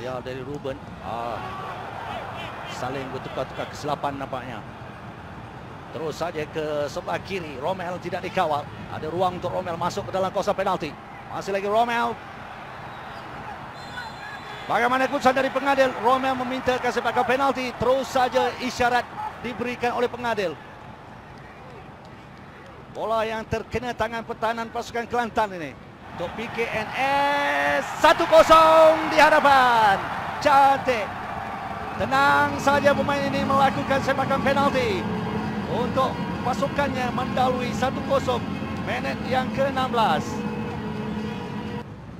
Lihat dari Ruben. Ah. Saling bertukar-tukar kesilapan nampaknya. Terus saja ke sebelah kiri. Romel tidak dikawal. Ada ruang untuk Romel masuk ke dalam kawasan penalti. Masih lagi Romel. Bagaimana keputusan dari pengadil? Romel meminta sepakan penalti. Terus saja isyarat diberikan oleh pengadil. Bola yang terkena tangan pertahanan pasukan Kelantan ini. Untuk PKNS 1-0 di hadapan. Cantik. Tenang saja pemain ini melakukan sepakan penalti untuk pasukannya mendalui 1-0 minit yang ke-16.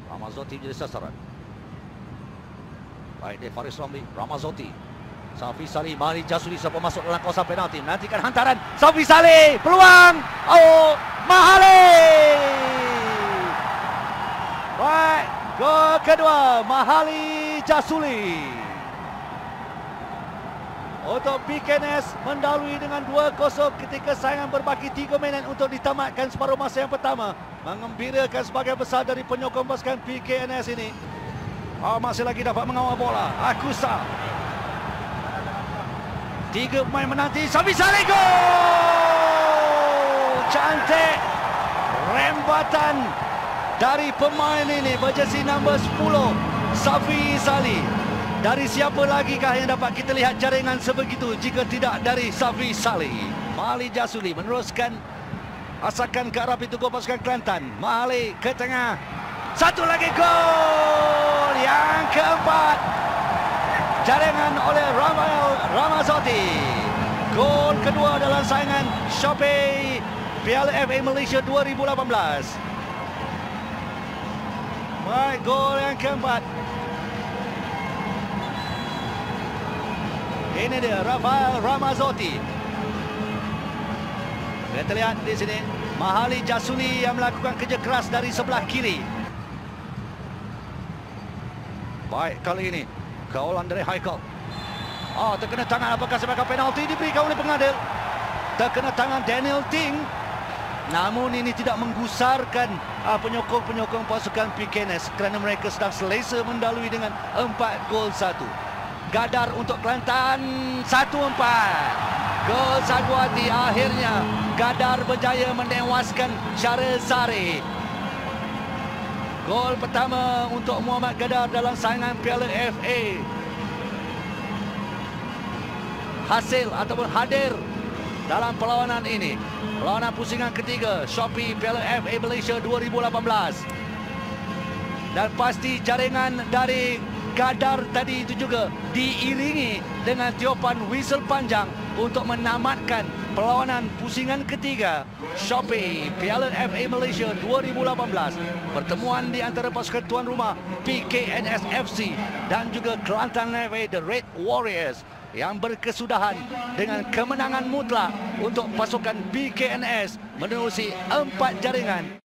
Ramazotti jadi sasaran. Baik, dari Faris Ramli, Ramazotti. Safi Salih, Mari Jasuli siapa masuk dalam kawasan penalti. Menantikan hantaran. Safi Salih, peluang. Oh, Mahali. Baik, gol kedua. Mahali Jasuli. Untuk PKNS mendalui dengan 2-0 ketika saingan berbaki 3 minit untuk ditamatkan separuh masa yang pertama. Mengembirakan sebagai besar dari penyokong pasukan PKNS ini. Oh, masih lagi dapat mengawal bola. Akusa. Tiga pemain menanti. Sabi Saleh gol! Cantik. Rembatan dari pemain ini berjersey nombor 10. Safi Salih. Dari siapa lagi kah yang dapat kita lihat jaringan sebegitu jika tidak dari Safi Salih. Mali Jasuli meneruskan asakan ke arah pintu gol pasukan Kelantan. Mali ke tengah. Satu lagi gol yang keempat. Jaringan oleh Ramal Ramazotti. Gol kedua dalam saingan Shopee Piala FA Malaysia 2018. Baik, gol yang keempat. Ini dia Rafael Ramazotti. Kita lihat di sini Mahali Jasuli yang melakukan kerja keras dari sebelah kiri. Baik kali ini kawalan dari Haikal. Oh, terkena tangan apakah sebagai penalti diberikan oleh pengadil. Terkena tangan Daniel Ting. Namun ini tidak menggusarkan uh, penyokong-penyokong pasukan PKNS kerana mereka sedang selesa mendalui dengan 4 gol 1. Gadar untuk Kelantan 1-4. Gol satu hati akhirnya Gadar berjaya menewaskan Syahrizari. Gol pertama untuk Muhammad Gadar dalam saingan Piala FA. Hasil ataupun hadir dalam perlawanan ini. Perlawanan pusingan ketiga Shopee Piala FA Malaysia 2018. Dan pasti jaringan dari Gadar tadi itu juga diiringi dengan tiupan whistle panjang untuk menamatkan perlawanan pusingan ketiga Shopee Piala FA Malaysia 2018. Pertemuan di antara pasukan tuan rumah PKNS FC dan juga Kelantan FA The Red Warriors yang berkesudahan dengan kemenangan mutlak untuk pasukan PKNS menerusi empat jaringan